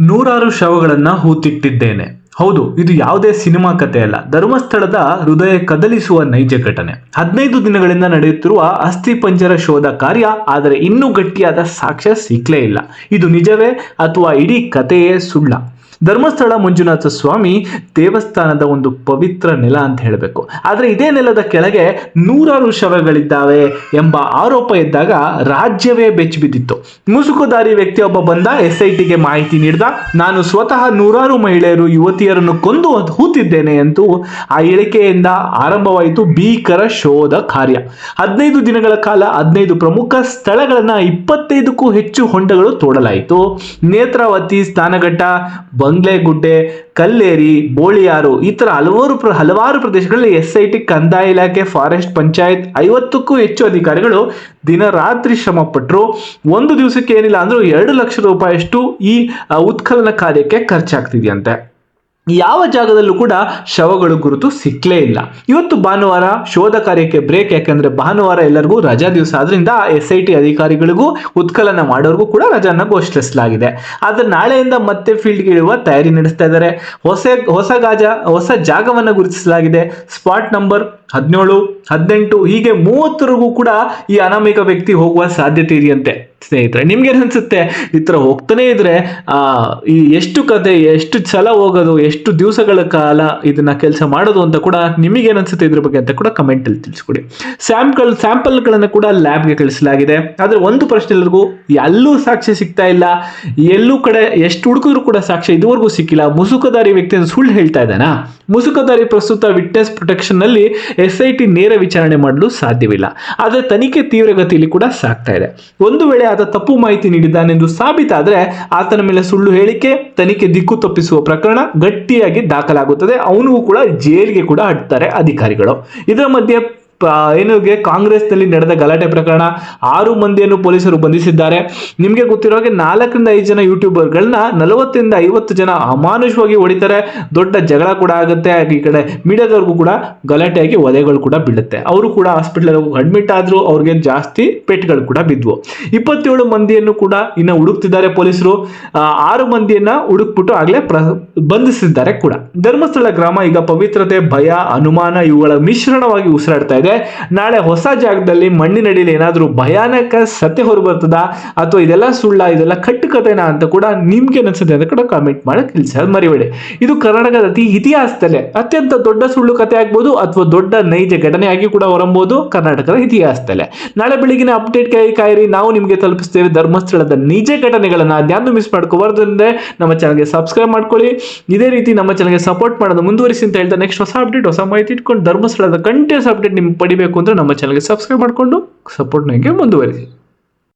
ನೂರಾರು ಶವಗಳನ್ನ ಹೂತಿಟ್ಟಿದ್ದೇನೆ. ಹೌದು, ಇದು ಯಾವುದೇ ಸಿನಿಮಾ ಕಥೆ ಅಲ್ಲ. ಧರ್ಮಸ್ಥಳದ ಹೃದಯ ಕದಲಿಸುವ ನೈಜ ಘಟನೆ. ಹದಿನೈದು ದಿನಗಳಿಂದ ನಡೆಯುತ್ತಿರುವ ಅಸ್ಥಿ ಪಂಜರ ಶೋಧ ಕಾರ್ಯ ಆದರೆ ಇನ್ನೂ ಗಟ್ಟಿಯಾದ ಸಾಕ್ಷ್ಯ ಸಿಕ್ಕಲೇ ಇಲ್ಲ. ಇದು ನಿಜವೇ ಅಥವಾ ಇಡೀ ಕಥೆಯೇ ಸುಳ್ಳ? ಧರ್ಮಸ್ಥಳ ಮಂಜುನಾಥ ಸ್ವಾಮಿ ದೇವಸ್ಥಾನದ ಒಂದು ಪವಿತ್ರ ನೆಲ ಅಂತ ಹೇಳಬೇಕು. ಆದರೆ ಇದೇ ನೆಲದ ಕೆಳಗೆ ನೂರಾರು ಶವಗಳಿದ್ದಾವೆ ಎಂಬ ಆರೋಪ ಇದ್ದಾಗ ರಾಜ್ಯವೇ ಬೆಚ್ಚಿಬಿದ್ದಿತ್ತು ಮುಸುಕುದಾರಿ ವ್ಯಕ್ತಿಯೊಬ್ಬ ಬಂದ ಎಸ್ ಐ ಟಿಗೆ ಮಾಹಿತಿ ನೀಡಿದ, ನಾನು ಸ್ವತಃ ನೂರಾರು ಮಹಿಳೆಯರು, ಯುವತಿಯರನ್ನು ಕೊಂದು ಹೂತಿದ್ದೇನೆ ಎಂದು ಆ ಹೇಳಿಕೆಯಿಂದ ಆರಂಭವಾಯಿತು ಭೀಕರ ಶೋಧ ಕಾರ್ಯ. ಹದಿನೈದು ದಿನಗಳ ಕಾಲ ಹದಿನೈದು ಪ್ರಮುಖ ಸ್ಥಳಗಳನ್ನ ಇಪ್ಪತ್ತೈದಕ್ಕೂ ಹೆಚ್ಚು ಹೊಂಡಗಳು ತೋಡಲಾಯಿತು. ನೇತ್ರಾವತಿ, ಸ್ನಾನಘಟ್ಟ ಬಂಗ್ಲೆಗುಡ್ಡೆ ಕಲ್ಲೇರಿ, ಬೋಳಿಯಾರು ಈ ತರ ಹಲವಾರು ಹಲವಾರು ಪ್ರದೇಶಗಳಲ್ಲಿ ಎಸ್ ಐ ಟಿ ಕಂದಾಯ ಇಲಾಖೆ, ಫಾರೆಸ್ಟ್ ಪಂಚಾಯತ್ ಐವತ್ತಕ್ಕೂ ಹೆಚ್ಚು ಅಧಿಕಾರಿಗಳು ದಿನ ರಾತ್ರಿ ಶ್ರಮ ಪಟ್ಟರು ಒಂದು ದಿವಸಕ್ಕೆ ಏನಿಲ್ಲ ಅಂದ್ರೂ ಎರಡು ಲಕ್ಷ ರೂಪಾಯಿಯಷ್ಟು ಈ ಉತ್ಖನನ ಕಾರ್ಯಕ್ಕೆ ಖರ್ಚಾಗ್ತಿದೆಯಂತೆ. ಯಾವ ಜಾಗದಲ್ಲೂ ಕೂಡ ಶವಗಳು ಗುರುತು ಸಿಕ್ಕಲೇ ಇಲ್ಲ. ಇವತ್ತು ಭಾನುವಾರ ಶೋಧ ಕಾರ್ಯಕ್ಕೆ ಬ್ರೇಕ್ ಯಾಕಂದ್ರೆ ಭಾನುವಾರ ಎಲ್ಲರಿಗೂ ರಜಾ ದಿವಸ. ಆದ್ರಿಂದ ಎಸ್ ಐ ಟಿ ಅಧಿಕಾರಿಗಳಿಗೂ ಉತ್ಕಲನ ಮಾಡೋರಿಗೂ ಕೂಡ ರಜಾನ ಘೋಷಿಸಲಾಗಿದೆ. ಆದ್ರೆ ನಾಳೆಯಿಂದ ಮತ್ತೆ ಫೀಲ್ಡ್ಗೆ ಇಳುವ ತಯಾರಿ ನಡೆಸ್ತಾ ಇದ್ದಾರೆ. ಹೊಸ ಹೊಸ ಗಾಜ, ಹೊಸ ಜಾಗವನ್ನು ಗುರುತಿಸಲಾಗಿದೆ. ಸ್ಪಾಟ್ ನಂಬರ್ ಹದಿನೇಳು, ಹದಿನೆಂಟು, ಹೀಗೆ ಮೂವತ್ತರಿಗೂ ಕೂಡ ಈ ಅನಾಮಿಕ ವ್ಯಕ್ತಿ ಹೋಗುವ ಸಾಧ್ಯತೆ ಇದೆಯಂತೆ. ಸ್ನೇಹಿತರೆ, ನಿಮ್ಗೆ ಅನ್ಸುತ್ತೆ? ಈ ಥರ ಹೋಗ್ತಾನೆ ಇದ್ರೆ, ಆ, ಈ ಎಷ್ಟು ಕತೆ, ಎಷ್ಟು ಛಲ ಹೋಗೋದು, ಎಷ್ಟು ದಿವಸಗಳ ಕಾಲ ಇದನ್ನ ಕೆಲಸ ಮಾಡೋದು ಅಂತ ಕೂಡ ನಿಮಗೆ ಅನ್ಸುತ್ತೆ ಇದ್ರ ಬಗ್ಗೆ ಅಂತ ಕೂಡ ಕಮೆಂಟ್ ಅಲ್ಲಿ ತಿಳಿಸ್ಕೊಡಿ. ಸ್ಯಾಂಪಲ್ ಸ್ಯಾಂಪಲ್ಗಳನ್ನು ಕೂಡ ಲ್ಯಾಬ್ಗೆ ಕಳಿಸಲಾಗಿದೆ. ಆದ್ರೆ ಒಂದು ಪ್ರಶ್ನೆ ಎಲ್ಲರಿಗೂ ಎಲ್ಲೂ ಸಾಕ್ಷಿ ಸಿಗ್ತಾ ಇಲ್ಲ. ಎಲ್ಲೂ ಕಡೆ ಎಷ್ಟು ಹುಡುಕಿದ್ರು ಕೂಡ ಸಾಕ್ಷಿ ಇದುವರೆಗೂ ಸಿಕ್ಕಿಲ್ಲ. ಮುಸುಕದಾರಿ ವ್ಯಕ್ತಿ ಸುಳ್ಳು ಹೇಳ್ತಾ ಇದ್ದಾನಾ? ಮುಸುಕದಾರಿ ಪ್ರಸ್ತುತ ವಿಟ್ನೆಸ್ ಪ್ರೊಟೆಕ್ಷನ್ನಲ್ಲಿ ಎಸ್ ಐ ಟಿ ನೇರ ವಿಚಾರಣೆ ಮಾಡಲು ಸಾಧ್ಯವಿಲ್ಲ. ಆದರೆ ತನಿಖೆ ತೀವ್ರಗತಿಯಲ್ಲಿ ಕೂಡ ಸಾಕ್ತಾ ಇದೆ. ಒಂದು ವೇಳೆ ಆತ ತಪ್ಪು ಮಾಹಿತಿ ನೀಡಿದ್ದಾನೆಂದು ಸಾಬೀತಾದ್ರೆ ಆತನ ಮೇಲೆ ಸುಳ್ಳು ಹೇಳಿಕೆ, ತನಿಖೆ ದಿಕ್ಕು ತಪ್ಪಿಸುವ ಪ್ರಕರಣ ಗಟ್ಟಿಯಾಗಿ ದಾಖಲಾಗುತ್ತದೆ. ಅವನಿಗೂ ಕೂಡ ಜೈಲಿಗೆ ಕೂಡ ಹಟ್ತಾರೆ ಅಧಿಕಾರಿಗಳು. ಇದರ ಮಧ್ಯೆ ಏನುಗೆ ಕಾಂಗ್ರೆಸ್ನಲ್ಲಿ ನಡೆದ ಗಲಾಟೆ ಪ್ರಕರಣ ಆರು ಮಂದಿಯನ್ನು ಪೊಲೀಸರು ಬಂಧಿಸಿದ್ದಾರೆ. ನಿಮಗೆ ಗೊತ್ತಿರೋ ಹಾಗೆ ನಾಲ್ಕರಿಂದ ಐದು ಜನ ಯೂಟ್ಯೂಬರ್ಗಳನ್ನ ನಲವತ್ತರಿಂದ ಐವತ್ತು ಜನ ಅಮಾನುಷವಾಗಿ ಹೊಡಿತಾರೆ. ದೊಡ್ಡ ಜಗಳ ಕೂಡ ಆಗುತ್ತೆ. ಹಾಗೆ ಈ ಕಡೆ ಮೀಡಿಯಾದವ್ರಿಗೂ ಕೂಡ ಗಲಾಟೆಯಾಗಿ ಒಲೆಗಳು ಕೂಡ ಬೀಳುತ್ತೆ. ಅವರು ಕೂಡ ಹಾಸ್ಪಿಟಲ್ ಅಡ್ಮಿಟ್ ಆದ್ರು, ಅವ್ರಿಗೆ ಜಾಸ್ತಿ ಪೆಟ್ಗಳು ಕೂಡ ಬಿದ್ವು. ಇಪ್ಪತ್ತೇಳು ಮಂದಿಯನ್ನು ಕೂಡ ಇನ್ನು ಹುಡುಕ್ತಿದ್ದಾರೆ ಪೊಲೀಸರು. ಆರು ಮಂದಿಯನ್ನ ಹುಡುಕ್ಬಿಟ್ಟು ಆಗ್ಲೇ ಬಂಧಿಸಿದ್ದಾರೆ ಕೂಡ. ಧರ್ಮಸ್ಥಳ ಗ್ರಾಮ ಈಗ ಪವಿತ್ರತೆ, ಭಯ, ಅನುಮಾನ ಇವುಗಳ ಮಿಶ್ರಣವಾಗಿ ಉಸಿರಾಡ್ತಾ ಇದೆ. ನಾಳೆ ಹೊಸ ಜಾಗದಲ್ಲಿ ಮಣ್ಣಿನಡಿಯಲ್ಲಿ ಏನಾದರೂ ಭಯಾನಕ ಸತ್ಯ ಹೊರ ಬರ್ತದ? ಅಥವಾ ಇದೆಲ್ಲ ಸುಳ್ಳ, ಇದೆಲ್ಲ ಕಟ್ಟು ಕತೆನಾ ಅಂತ ಕೂಡ ನಿಮ್ಗೆ ಅನ್ಸುತ್ತೆ ಅಂತ ಕೂಡ ಕಾಮೆಂಟ್ ಮಾಡಿ ತಿಳಿಸಿ ಅದು ಮರಿಬೇಡಿ. ಇದು ಕರ್ನಾಟಕದ ಅತಿ ಇತಿಹಾಸದಲ್ಲೇ ಅತ್ಯಂತ ದೊಡ್ಡ ಸುಳ್ಳು ಕಥೆ ಆಗ್ಬೋದು ಅಥವಾ ದೊಡ್ಡ ನೈಜ ಘಟನೆಯಾಗಿ ಕೂಡ ಹೊರಬಹುದು ಕರ್ನಾಟಕದ ಇತಿಹಾಸದಲ್ಲೇ. ನಾಳೆ ಬೆಳಗಿನ ಅಪ್ಡೇಟ್ ಕೈ ಕಾಯಿರಿ. ನಾವು ನಿಮಗೆ ತಲುಪಿಸ್ತೇವೆ ಧರ್ಮಸ್ಥಳದ ನಿಜ ಘಟನೆಗಳನ್ನು. ಅದ್ಯಾವುದು ಮಿಸ್ ಮಾಡ್ಕೋಬಾರ್ದು ಅಂದ್ರೆ ನಮ್ಮ ಚಾನಲ್ಗೆ ಸಬ್ಸ್ಕ್ರೈಬ್ ಮಾಡ್ಕೊಳ್ಳಿ. ಇದೇ ರೀತಿ ನಮ್ಮ ಚಾನಲ್ಗೆ ಸಪೋರ್ಟ್ ಮಾಡೋದು ಮುಂದುವರಿಸಿ ಅಂತ ಹೇಳ್ತಾ ನೆಕ್ಸ್ಟ್ ಹೊಸ ಅಪ್ಡೇಟ್ ಹೊಸ ಮಾಹಿತಿ ಇಟ್ಕೊಂಡು ಧರ್ಮಸ್ಥಳದ ಕಂಟಿನ್ಯೂಸ್ ಅಪ್ಡೇಟ್ ನಿಮ್ಗೆ ಪಡಿಬೇಕು ಅಂದ್ರೆ ನಮ್ಮ ಚಾನಲ್ಗೆ ಸಬ್ಸ್ಕ್ರೈಬ್ ಮಾಡ್ಕೊಂಡು ಸಪೋರ್ಟ್ ನನಗೆ ಮುಂದುವರಿಸಿ.